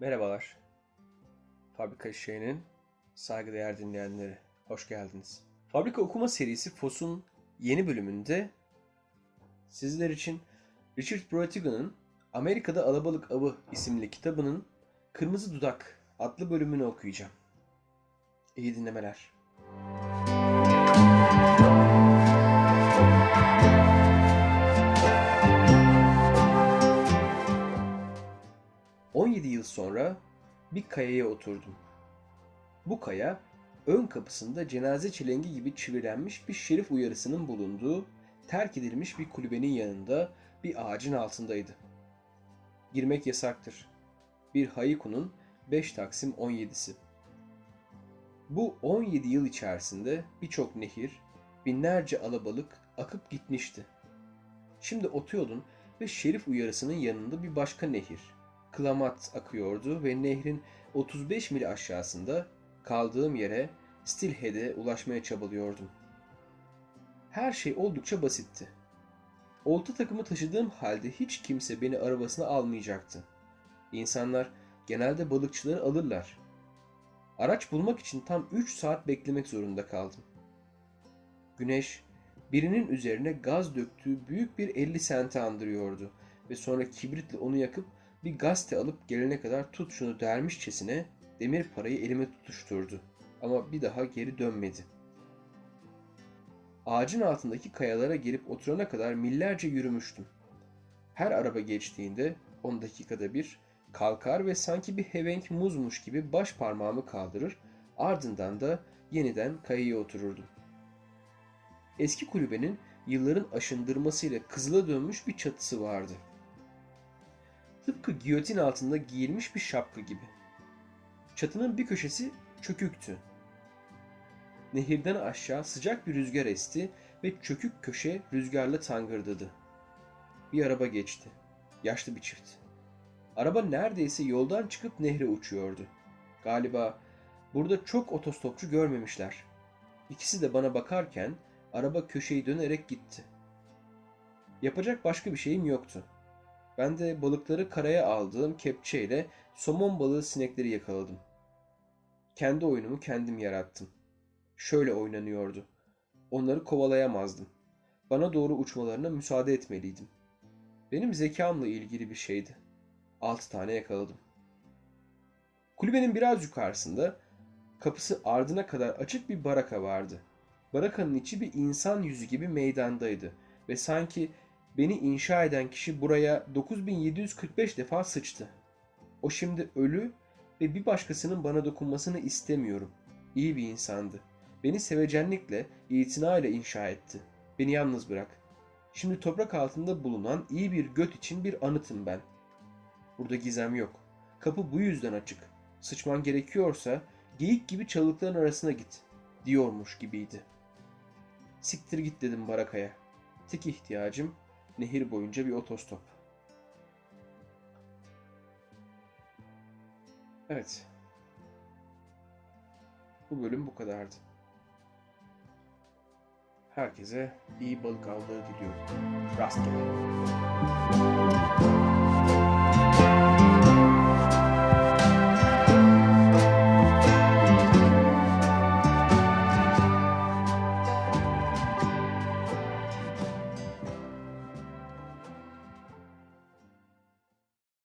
Merhabalar. Fabrika Şişe'nin saygıdeğer dinleyenleri, hoş geldiniz. Fabrika Okuma serisi FOS'un yeni bölümünde sizler için Richard Brautigan'ın Amerika'da Alabalık Avı isimli kitabının Kırmızı Dudak adlı bölümünü okuyacağım. İyi dinlemeler. ...17 yıl sonra bir kayaya oturdum. Bu kaya ön kapısında cenaze çelengi gibi çivilenmiş bir şerif uyarısının bulunduğu terk edilmiş bir kulübenin yanında bir ağacın altındaydı. Girmek yasaktır. Bir hayiku'nun 5 Taksim 17'si. Bu 17 yıl içerisinde birçok nehir, binlerce alabalık akıp gitmişti. Şimdi otuyordun ve şerif uyarısının yanında bir başka nehir, Klamat akıyordu ve nehrin 35 mil aşağısında kaldığım yere Stilhead'e ulaşmaya çabalıyordum. Her şey oldukça basitti. Olta takımı taşıdığım halde hiç kimse beni arabasına almayacaktı. İnsanlar genelde balıkçıları alırlar. Araç bulmak için tam 3 saat beklemek zorunda kaldım. Güneş birinin üzerine gaz döktüğü büyük bir 50 sente andırıyordu ve sonra kibritle onu yakıp bir gazete alıp gelene kadar tut şunu dermişçesine demir parayı elime tutuşturdu ama bir daha geri dönmedi. Ağacın altındaki kayalara gelip oturana kadar millerce yürümüştüm. Her araba geçtiğinde 10 dakikada bir kalkar ve sanki bir hevenk muzmuş gibi baş parmağımı kaldırır, ardından da yeniden kayaya otururdum. Eski kulübenin yılların aşındırmasıyla kızıla dönmüş bir çatısı vardı. Tıpkı giyotin altında giyilmiş bir şapka gibi. Çatının bir köşesi çöküktü. Nehirden aşağı sıcak bir rüzgar esti ve çökük köşe rüzgarla tangırdadı. Bir araba geçti. Yaşlı bir çift. Araba neredeyse yoldan çıkıp nehre uçuyordu. Galiba burada çok otostopçu görmemişler. İkisi de bana bakarken araba köşeyi dönerek gitti. Yapacak başka bir şeyim yoktu. Ben de balıkları karaya aldığım kepçeyle somon balığı sinekleri yakaladım. Kendi oyunumu kendim yarattım. Şöyle oynanıyordu. Onları kovalayamazdım. Bana doğru uçmalarına müsaade etmeliydim. Benim zekamla ilgili bir şeydi. Altı tane yakaladım. Kulübenin biraz yukarısında kapısı ardına kadar açık bir baraka vardı. Barakanın içi bir insan yüzü gibi meydandaydı ve sanki beni inşa eden kişi buraya 9745 defa sıçtı. O şimdi ölü ve bir başkasının bana dokunmasını istemiyorum. İyi bir insandı. Beni sevecenlikle, itinayla inşa etti. Beni yalnız bırak. Şimdi toprak altında bulunan iyi bir göt için bir anıtım ben. Burada gizem yok. Kapı bu yüzden açık. Sıçman gerekiyorsa geyik gibi çalılıkların arasına git diyormuş gibiydi. Siktir git dedim Baraka'ya. Tek ihtiyacım nehir boyunca bir otostop. Evet. Bu bölüm bu kadardı. Herkese iyi balık avları diliyorum. Rastgele.